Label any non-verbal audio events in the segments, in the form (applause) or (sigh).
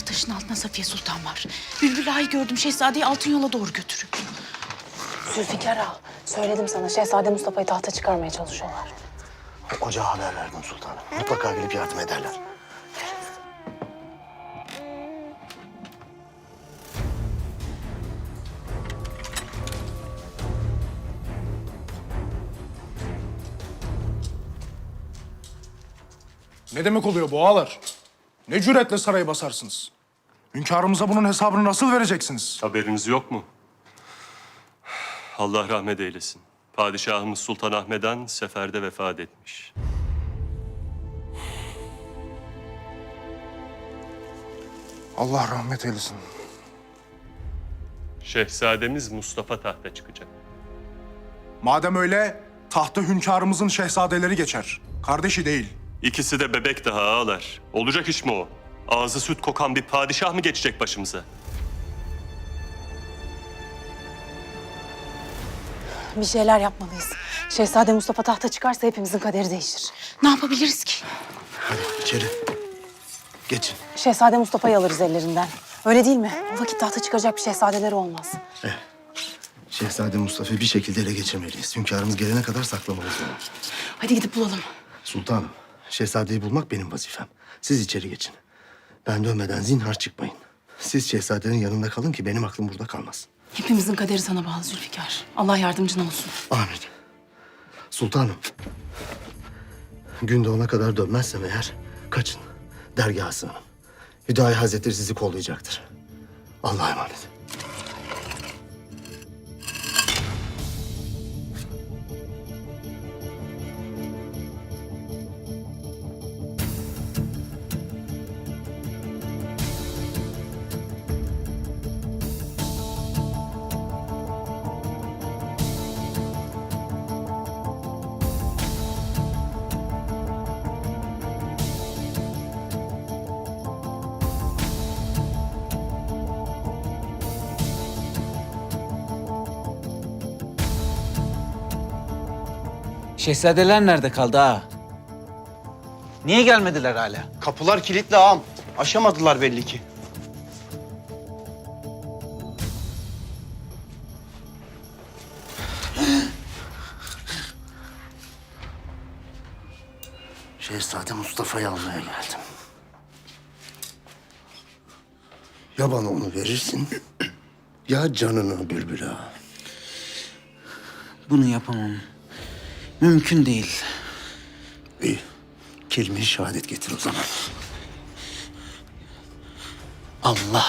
Her taşın altında Safiye Sultan var. Bülbül Ağa'yı gördüm. Şehzadeyi altın yola doğru götürüyor. Zülfikar ağa, söyledim sana Şehzade Mustafa'yı tahta çıkarmaya çalışıyorlar. Ocağa haber verdim sultanım. Mutlaka gelip yardım ederler. Ne demek oluyor bu ağalar? Ne cüretle sarayı basarsınız? Hünkârımıza bunun hesabını nasıl vereceksiniz? Haberiniz yok mu? Allah rahmet eylesin. Padişahımız Sultan Ahmeden seferde vefat etmiş. Allah rahmet eylesin. Şehzademiz Mustafa tahta çıkacak. Madem öyle, tahta hünkârımızın şehzadeleri geçer. Kardeşi değil. İkisi de bebek daha ağalar. Olacak iş mi o? Ağzı süt kokan bir padişah mı geçecek başımıza? Bir şeyler yapmalıyız. Şehzade Mustafa tahta çıkarsa hepimizin kaderi değişir. Ne yapabiliriz ki? Hadi içeri. Geçin. Şehzade Mustafa'yı alırız ellerinden. Öyle değil mi? O vakit tahta çıkaracak bir şehzadeleri olmaz. Şehzade Mustafa'yı bir şekilde ele geçirmeliyiz. Hünkârımız gelene kadar saklamalıyız onu. Hadi gidip bulalım. Sultanım, şehzadeyi bulmak benim vazifem. Siz içeri geçin. Ben dönmeden zinhar çıkmayın. Siz şehzadenin yanında kalın ki benim aklım burada kalmasın. Hepimizin kaderi sana bağlı Zülfikar. Allah yardımcın olsun. Amin. Sultanım. Gün doğana kadar dönmezsem eğer kaçın. Dergaha sığının. Hüdayi Hazretleri sizi kollayacaktır. Allah'a emanet. Şehzadeler nerede kaldı ha? Niye gelmediler hala? Kapılar kilitli ağam. Aşamadılar belli ki. Şehzade Mustafa'yı almaya geldim. Ya bana onu verirsin ya canını bülbül ağa. Bunu yapamam. Mümkün değil. İyi. Kelime-i şehadet getir o zaman. Allah.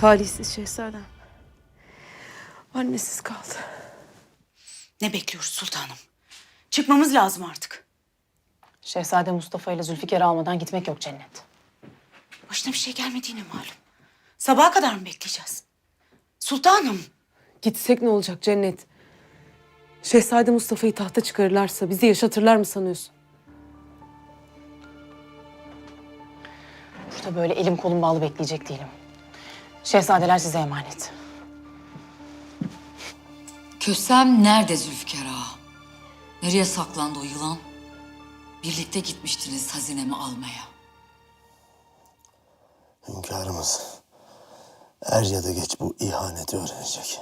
Talihsiz şehzadem. Annesiz kaldı. Ne bekliyoruz sultanım? Çıkmamız lazım artık. Şehzade Mustafa ile Zülfikar'ı almadan gitmek yok cennet. Başına bir şey gelmediğine malum. Sabaha kadar mı bekleyeceğiz? Sultanım. Gitsek ne olacak cennet? Şehzade Mustafa'yı tahta çıkarırlarsa bizi yaşatırlar mı sanıyorsun? Burada böyle elim kolum bağlı bekleyecek değilim. Şehzadeler size emanet. Kösem nerede Zülfikar ağa? Nereye saklandı o yılan? Birlikte gitmiştiniz hazinemi almaya. Hünkârımız er ya da geç bu ihaneti öğrenecek.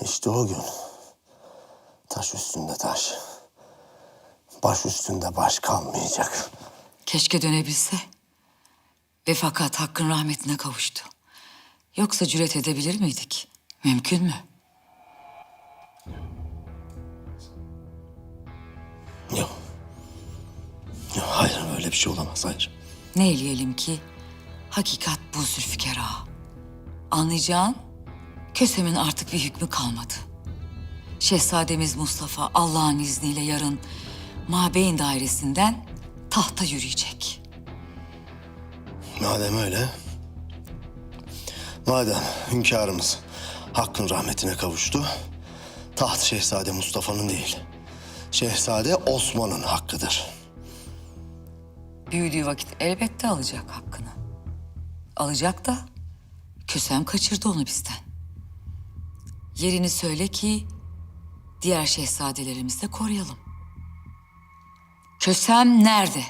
İşte o gün taş üstünde taş, baş üstünde baş kalmayacak. Keşke dönebilse. Ve fakat Hakk'ın rahmetine kavuştu. Yoksa cüret edebilir miydik? Mümkün mü? Yok. Yok, hayır öyle bir şey olamaz, hayır. Ne eleyelim ki? Hakikat bu Zülfikar ağa. Anlayacağın, Kösem'in artık bir hükmü kalmadı. Şehzademiz Mustafa Allah'ın izniyle yarın Mabeyn dairesinden tahta yürüyecek. Madem öyle, madem hünkârımız Hakk'ın rahmetine kavuştu, taht Şehzade Mustafa'nın değil, Şehzade Osman'ın hakkıdır. Büyüdüğü vakit elbette alacak hakkını. Alacak da Kösem kaçırdı onu bizden. Yerini söyle ki diğer şehzadelerimizi de koruyalım. Kösem nerede?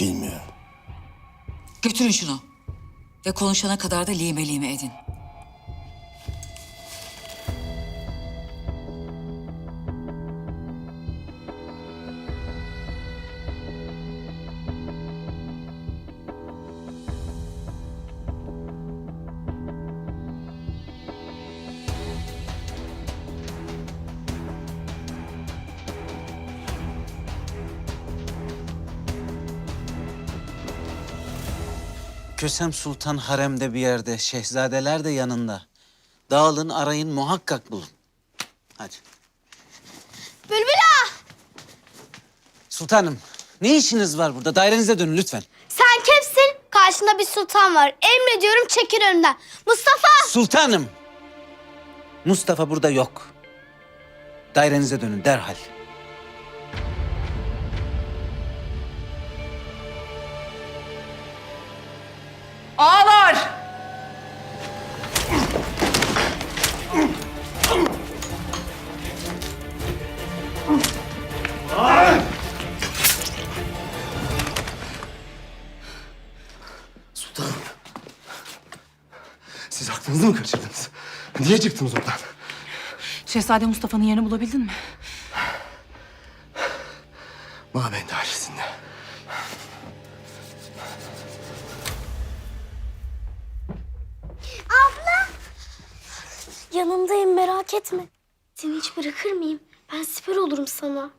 Bilmiyorum. Götürün şunu. Ve konuşana kadar da lime lime edin. Kösem Sultan haremde bir yerde, şehzadeler de yanında. Dağılın, arayın, muhakkak bulun. Hadi. Bülbül ağa! Sultanım, ne işiniz var burada? Dairenize dönün lütfen. Sen kimsin? Karşında bir sultan var. Emrediyorum çekil önümden. Mustafa! Sultanım! Mustafa burada yok. Dairenize dönün derhal. Ağlar! Sultanım. Siz aklınızı mı kaçırdınız? Niye çıktınız oradan? Şehzade Mustafa'nın yerini bulabildin mi? Mabend dairesinde. Yanındayım merak etme. Seni hiç bırakır mıyım? Ben siper olurum sana.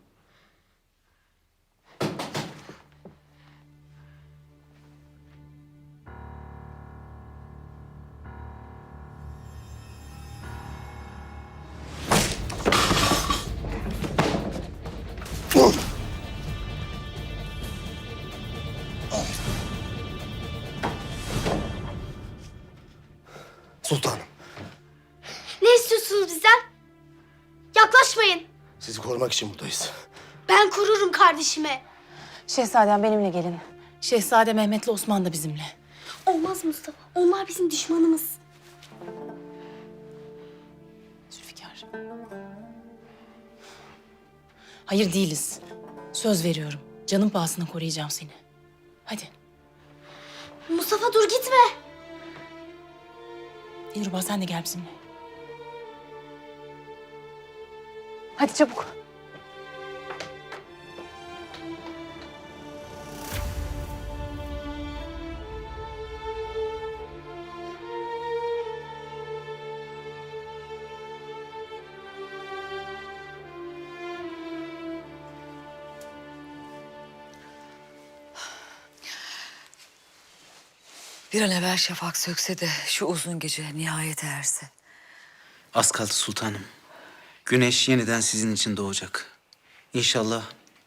Korumak için buradayız. Ben korurum kardeşimi. Şehzadem benimle gelin. Şehzade Mehmet'le Osman da bizimle. Olmaz Mustafa. Onlar bizim düşmanımız. Zülfikar. Hayır değiliz. Söz veriyorum. Canım pahasına koruyacağım seni. Hadi. Mustafa dur gitme. Dilruba sen de gel bizimle. Hadi çabuk. Bir an evvel şafak sökse de şu uzun gece nihayet erse. Az kaldı sultanım. Güneş yeniden sizin için doğacak. İnşallah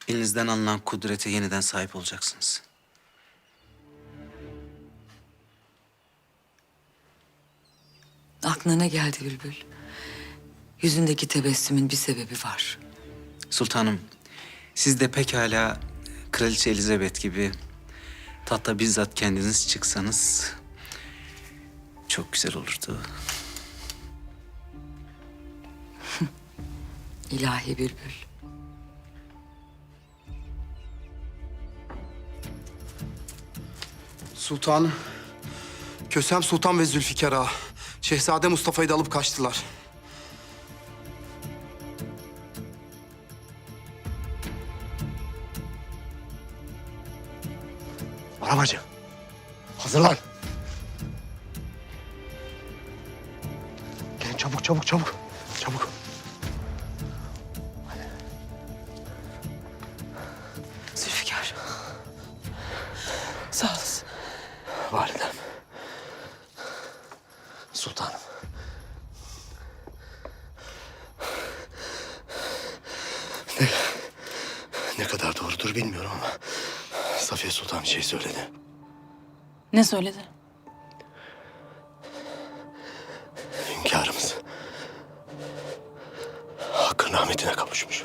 elinizden alınan kudrete yeniden sahip olacaksınız. Aklına ne geldi Bülbül? Yüzündeki tebessümün bir sebebi var. Sultanım, siz de pekala Kraliçe Elizabeth gibi tahta bizzat kendiniz çıksanız çok güzel olurdu. (laughs) İlahi Bülbül. Sultanım. Kösem Sultan ve Zülfikar Ağa. Şehzade Mustafa'yı da alıp kaçtılar. Arabacı. Hazırlan. Gelin çabuk çabuk çabuk. Çabuk. Zülfikar. Sağ olasın. Validem. Sultanım. Ne, ne kadar doğrudur bilmiyorum ama Safiye Sultan bir şey söyledi. Ne söyledi? Hünkârımız hakkın rahmetine kavuşmuş.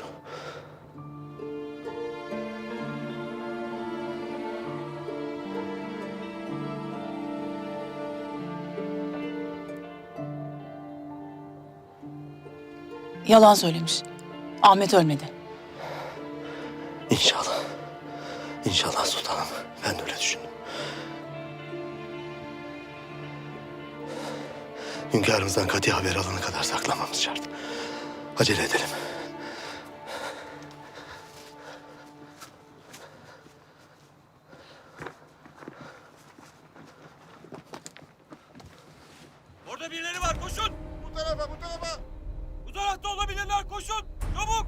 Yalan söylemiş. Ahmet ölmedi. İnşallah sultanım. Ben de öyle düşündüm. Hünkârımızdan kati haber alana kadar saklamamız şart. Acele edelim. Orada birileri var koşun. Bu tarafa bu tarafa. Bu tarafta olabilirler koşun. Çabuk.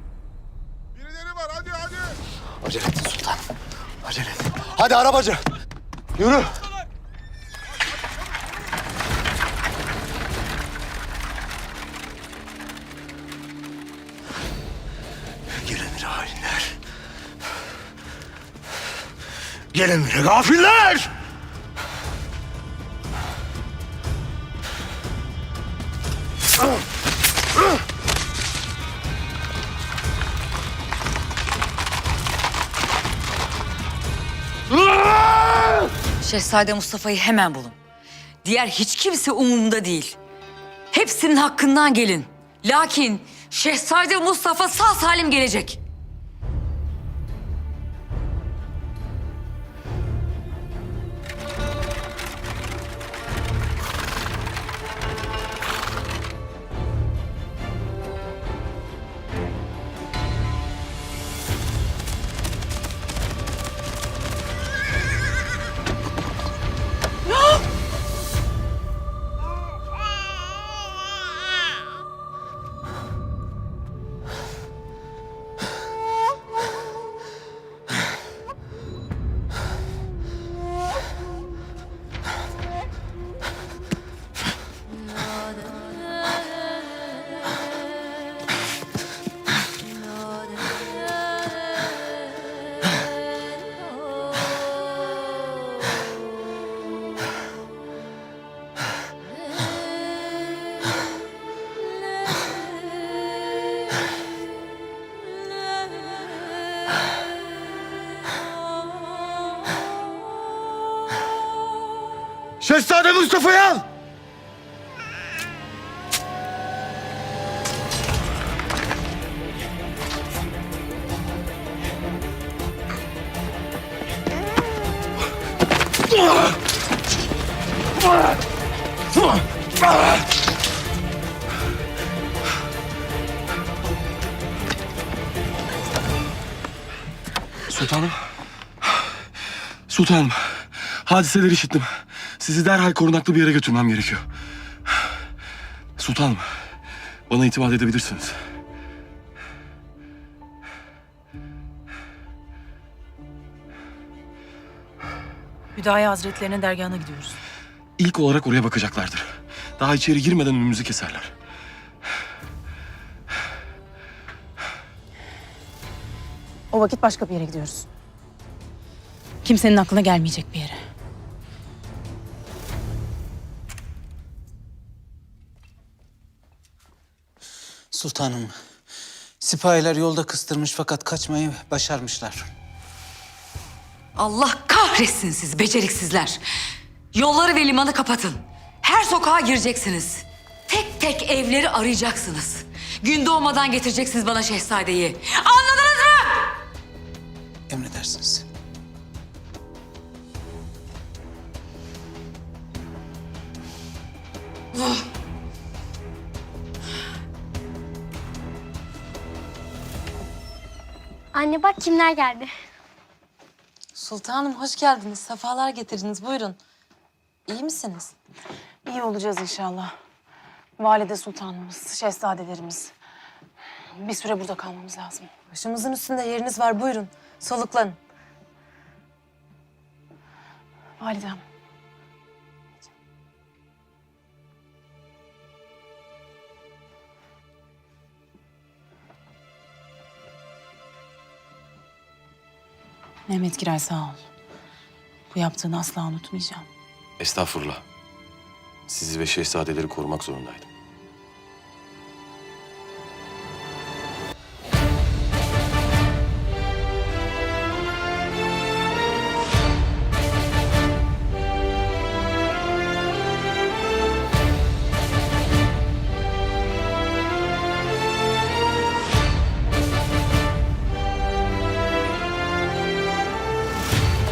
Birileri var hadi hadi. Acele edin sultanım. Acele edin. Hadi arabacı. Yürü. Gel emire hainler. Gel emire gafiller. Şehzade Mustafa'yı hemen bulun. Diğer hiç kimse umurumda değil. Hepsinin hakkından gelin. Lakin Şehzade Mustafa sağ salim gelecek. Şehzade Mustafa'yı al. Sultanım. Sultanım. Hadiseleri işittim. Sizi derhal korunaklı bir yere götürmem gerekiyor. Sultanım. Bana itimat edebilirsiniz. Hüdayi Hazretlerinin dergahına gidiyoruz. İlk olarak oraya bakacaklardır. Daha içeri girmeden önümüzü keserler. O vakit başka bir yere gidiyoruz. Kimsenin aklına gelmeyecek bir yere. Sultanım, sipahiler yolda kıstırmış fakat kaçmayı başarmışlar. Allah kahretsin siz beceriksizler. Yolları ve limanı kapatın. Her sokağa gireceksiniz. Tek tek evleri arayacaksınız. Gün doğmadan getireceksiniz bana şehzadeyi. Anladınız mı? Emredersiniz. Anne bak kimler geldi. Sultanım hoş geldiniz. Sefalar getirdiniz. Buyurun. İyi misiniz? İyi olacağız inşallah. Valide sultanımız, şehzadelerimiz. Bir süre burada kalmamız lazım. Başımızın üstünde yeriniz var. Buyurun. Soluklanın. Validem. Mehmet Giray sağ ol. Bu yaptığını asla unutmayacağım. Estağfurullah. Sizi ve şehzadeleri korumak zorundaydım.